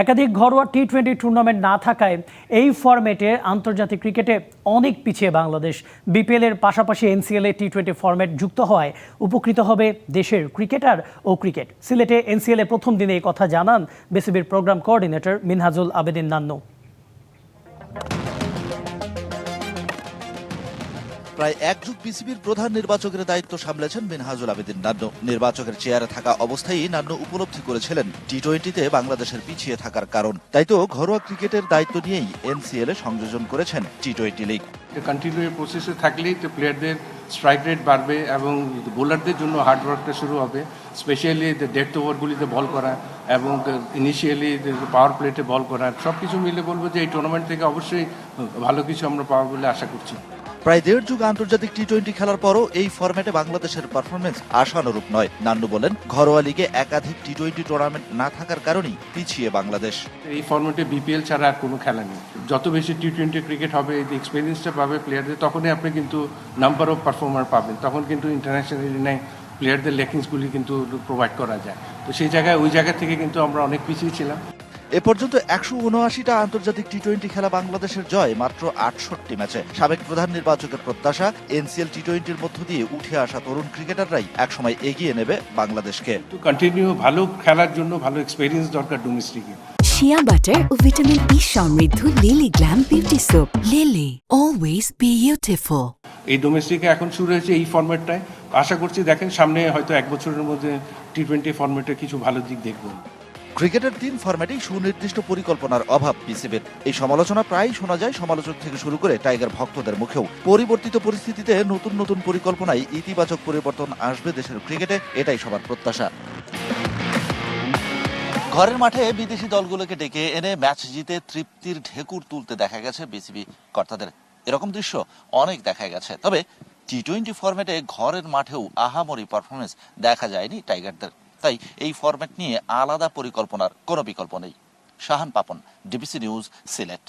একাধিক ঘরোয়া T twenty tournament না থাকায় এই ফরম্যাটে আন্তর্জাতিক ক্রিকেটে অনেক পিছিয়ে বাংলাদেশ। বিপিএল এর পাশাপাশি এনসিএল এ টি টোয়েন্টি ফরম্যাট যুক্ত হওয়ায় উপকৃত হবে দেশের ক্রিকেটার ও ক্রিকেট। সিলেটে এনসিএল এ প্রথম দিনে এই কথা জানান বিসিবির প্রোগ্রাম কোঅর্ডিনেটর মিনহাজুল আবেদিন নান্নু। প্রায় এক যুগ বিসিবির প্রধান নির্বাচকের দায়িত্ব সামলেছেন মিনহাজুল আবেদিন নান্নু। নির্বাচকের চেয়ারে থাকা অবস্থায় নান্নু উপলব্ধি করেছিলেন টি টোয়েন্টিতে বাংলাদেশের পিছিয়ে থাকার কারণ। তাই তো ঘরোয়া ক্রিকেটের দায়িত্ব নিয়েই এনসিএল এ সংযোজন করেছেন টি টোয়েন্টি লিগ কন্টিনিউ প্রসেসে থাকলেই তো প্লেয়ারদের স্ট্রাইক রেট বাড়বে এবং বোলারদের জন্য হার্ড ওয়ার্কটা শুরু হবে স্পেশালি ডেথ ওভারগুলিতে বল করা এবং ইনিশিয়ালি পাওয়ার প্লেটে বল করা সব কিছু মিলে বলব যে এই টুর্নামেন্ট থেকে অবশ্যই ভালো কিছু আমরা পাবো বলে আশা করছি। প্রায় দেড় যুগ আন্তর্জাতিক টি টোয়েন্টি খেলার পরও এই ফরম্যাটে বাংলাদেশের পারফরমেন্স আশানুরূপ নয়। নান্নু বলেন, ঘরোয়া লিগে একাধিক টি টোয়েন্টি টুর্নামেন্ট না থাকার কারণেই পিছিয়ে বাংলাদেশ। এই ফর্মেটে বিপিএল ছাড়া আর কোনো খেলা নেই। যত বেশি টি টোয়েন্টি ক্রিকেট হবে, এই এক্সপিরিয়েন্সটা পাবে প্লেয়ারদের তখনই আপনি কিন্তু নাম্বার অফ পারফর্মার পাবেন। তখন কিন্তু ইন্টারন্যাশনাল নেয় প্লেয়ারদের লেকিংসগুলি কিন্তু প্রোভাইড করা যায়। তো সেই জায়গায়, ওই জায়গা থেকে কিন্তু আমরা অনেক পিছিয়ে ছিলাম। এ পর্যন্ত একশো উনআশিটা আন্তর্জাতিক টি টোয়েন্টি খেলা বাংলাদেশের জয় মাত্র আটষট্টি ম্যাচে। সাবেক প্রধান নির্বাচকের প্রত্যাশা এনসিএল টি টোয়েন্টির মধ্য দিয়ে উঠে আসা তরুণ ক্রিকেটাররাই একসময় এগিয়ে নেবে বাংলাদেশকে। কন্টিনিউ ভালো খেলার জন্য ভালো এক্সপিরিয়েন্স দরকার ডোমেস্টিকে শিয়া বাটার ও ভিটামিন ই সমৃদ্ধ Lily glam beauty soap Lily always beautiful এই ডোমেস্টিকে এখন শুরু হয়েছে এই ফর্মেটটায় আশা করছি দেখেন সামনে হয়তো এক বছরের মধ্যে টি টোয়েন্টি ফর্মেটে কিছু ভালো দিক দেখবেন ক্রিকেটের তিন ফরম্যাটেই সুনির্দিষ্ট পরিকল্পনার অভাব বিসিবির। এই সমালোচনা প্রায়ই শোনা যায় সমালোচক থেকে শুরু করে টাইগার ভক্তদের মুখেও। পরিবর্তিত পরিস্থিতিতে নতুন নতুন পরিকল্পনায় ইতিবাচক পরিবর্তন আসবে দেশের ক্রিকেটে, এটাই সবার প্রত্যাশা। ঘরের মাঠে বিদেশি দলগুলোকে ডেকে এনে ম্যাচ জিতে তৃপ্তির ঢেকুর তুলতে দেখা গেছে বিসিবি কর্তাদের। এরকম দৃশ্য অনেক দেখা গেছে। তবে টি টোয়েন্টি ফরম্যাটে ঘরের মাঠেও আহামরি পারফরমেন্স দেখা যায়নি টাইগারদের। তাই এই ফরম্যাট নিয়ে আলাদা পরিকল্পনার কোনো বিকল্প নেই। Shahan Papon DBC news Sylhet.